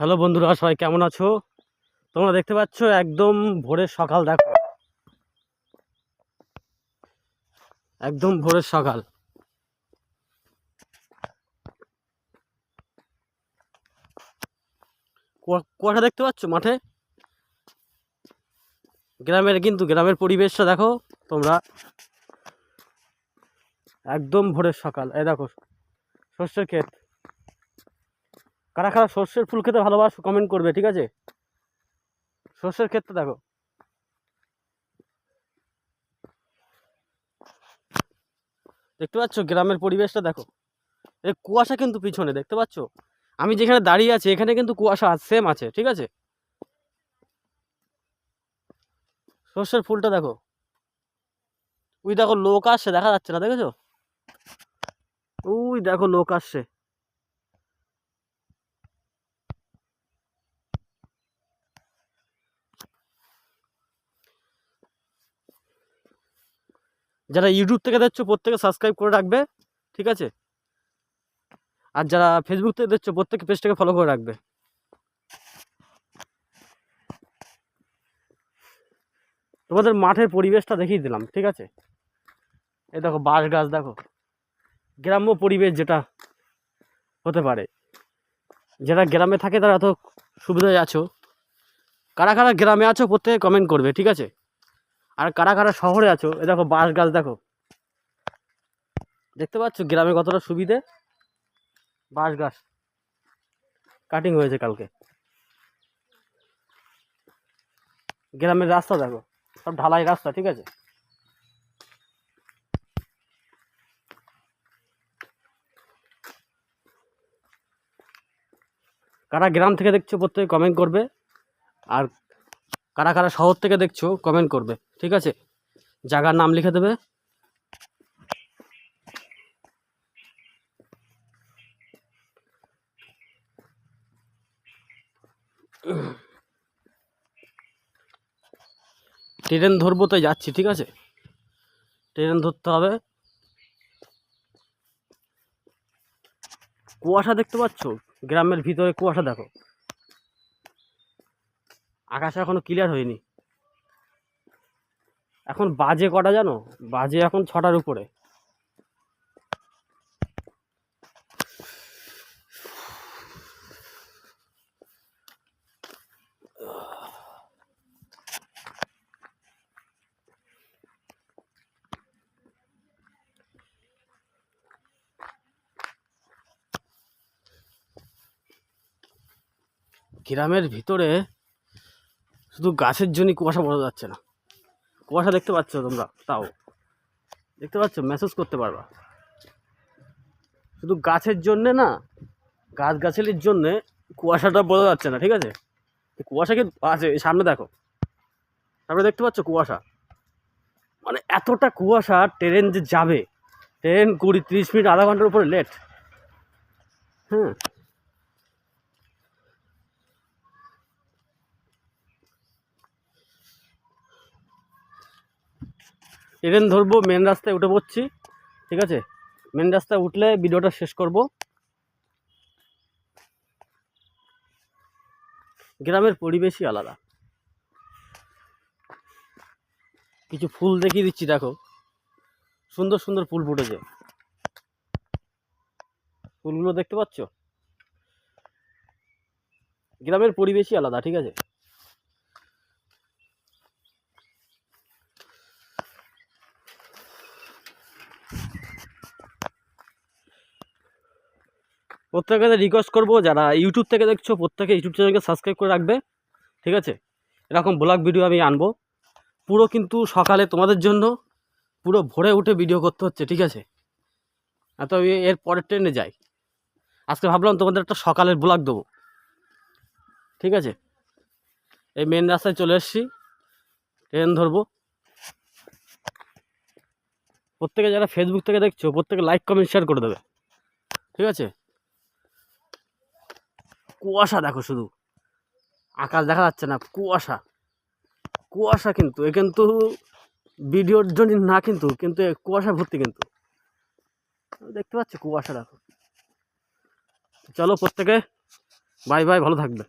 Hello বন্ধুরা, সবাই কেমন আছো? তোমরা দেখতে পাচ্ছ একদম ভোরের সকাল, দেখো। একদম ভোরের সকাল। কুয়া- কুয়াশা দেখতে পাচ্ছ মাঠে? গ্রামের, কিন্তু গ্রামের পরিবেশটা দেখো তোমরা। একদম ভোরের সকাল। এই দেখো শস্যের ক্ষেত। কারা কারা সর্ষের ফুল খেতে ভালোবাসো কমেন্ট করবে, ঠিক আছে? সর্ষের ক্ষেত্রে দেখো। দেখতে পাচ্ছ গ্রামের পরিবেশটা দেখো। এই কুয়াশা কিন্তু পিছনে, দেখতে পাচ্ছ? আমি যেখানে দাঁড়িয়ে আছি, এখানে কিন্তু কুয়াশা সেম আছে, ঠিক আছে? সর্ষের ফুলটা দেখো। ওই দেখো লোক আসছে, দেখা যাচ্ছে না, দেখেছ? ওই দেখো লোক আসছে। যারা ইউটিউব থেকে দেখছ, প্রত্যেকে সাবস্ক্রাইব করে রাখবে, ঠিক আছে? আর যারা ফেসবুক থেকে দেখছ, প্রত্যেকে পেজটাকে ফলো করে রাখবে। তোমাদের মাঠের পরিবেশটা দেখিয়ে দিলাম, ঠিক আছে? এই দেখো, বাঁশ গাছ, দেখো। গ্রাম্য পরিবেশ যেটা হতে পারে। যারা গ্রামে থাকে, তারা তো সুবিধায় আছো। কারা কারা গ্রামে আছো, প্রত্যেকে কমেন্ট করবে, ঠিক আছে? আর কারা কারা শহরে আছো? এ দেখো, বাঁশ গাছ দেখো। দেখতে পাচ্ছ গ্রামে কতটা সুবিধে? বাঁশ গাছ। কাটিং হয়েছে কালকে। গ্রামের রাস্তা দেখো, সব ঢালাই রাস্তা, ঠিক আছে? কারা গ্রাম থেকে দেখছ, প্রত্যেকে কমেন্ট করবে। আর কারা কারা শহর থেকে দেখছ কমেন্ট করবে। ঠিক আছে? জায়গার নাম লিখে দেবে। ট্রেন ধরবো তো যাচ্ছি, ঠিক আছে? ট্রেন ধরতে হবে। কুয়াশা দেখতে পাচ্ছ? গ্রামের ভিতরে কুয়াশা দেখো। আকাশ এখনও ক্লিয়ার হয়নি। এখন বাজে কটা জানো? বাজে এখন ছটার উপরে। গ্রামের ভিতরে শুধু গাছের জন্যই কুয়াশা বোঝা যাচ্ছে না। কুয়াশা দেখতে পাচ্ছ তোমরা? তাও। দেখতে পাচ্ছ? মেসেজ করতে পারবা। শুধু গাছের জন্যে না গাছ গাছালির জন্যে কুয়াশাটা বোঝা যাচ্ছে না, ঠিক আছে? কুয়াশা কিন্তু আছে সামনে দেখো। সামনে দেখতে পাচ্ছ কুয়াশা। মানে এতটা কুয়াশা ট্রেন যে যাবে ট্রেন কুড়ি তিরিশ মিনিট, আধা ঘণ্টার উপরে লেট হ্যাঁ? ট্রেন ধরবো মেন রাস্তায় উঠে পড়ছি, ঠিক আছে? মেন রাস্তায় উঠলে ভিডিওটা শেষ করব। গ্রামের পরিবেশই আলাদা। কিছু ফুল দেখিয়ে দিচ্ছি, দেখো। সুন্দর সুন্দর ফুল ফুটেছে। ফুলগুলো দেখতে পাচ্ছ? গ্রামের পরিবেশই আলাদা, ঠিক আছে? প্রত্যেকে রিকোয়েস্ট করব, যারা ইউটিউব থেকে দেখছ, প্রত্যেকে ইউটিউব চ্যানেলকে সাবস্ক্রাইব করে রাখবে, ঠিক আছে? এরকম ব্লগ ভিডিও আমি আনব। পুরো কিন্তু সকালে তোমাদের জন্য পুরো ভোরে উঠে ভিডিও করতে হচ্ছে, ঠিক আছে? তো আমি এর পরের ট্রেনে যাই। আজকে ভাবলাম তোমাদের একটা সকালের ব্লগ দেবো, ঠিক আছে? এই মেন রাস্তায় চলে এসছি ট্রেন ধরবো। প্রত্যেকে যারা ফেসবুক থেকে দেখছ, প্রত্যেকে লাইক কমেন্ট শেয়ার করে দেবে, ঠিক আছে? কুয়াশা দেখো শুধু। আকাশ দেখা যাচ্ছে না, কুয়াশা। কুয়াশা কিন্তু, এ কিন্তু ভিডিওর জন্য না কিন্তু কিন্তু কুয়াশা ভর্তি কিন্তু। দেখতে পাচ্ছি কুয়াশা দেখো। চলো প্রত্যেকে, বাই বাই, ভালো থাকবে।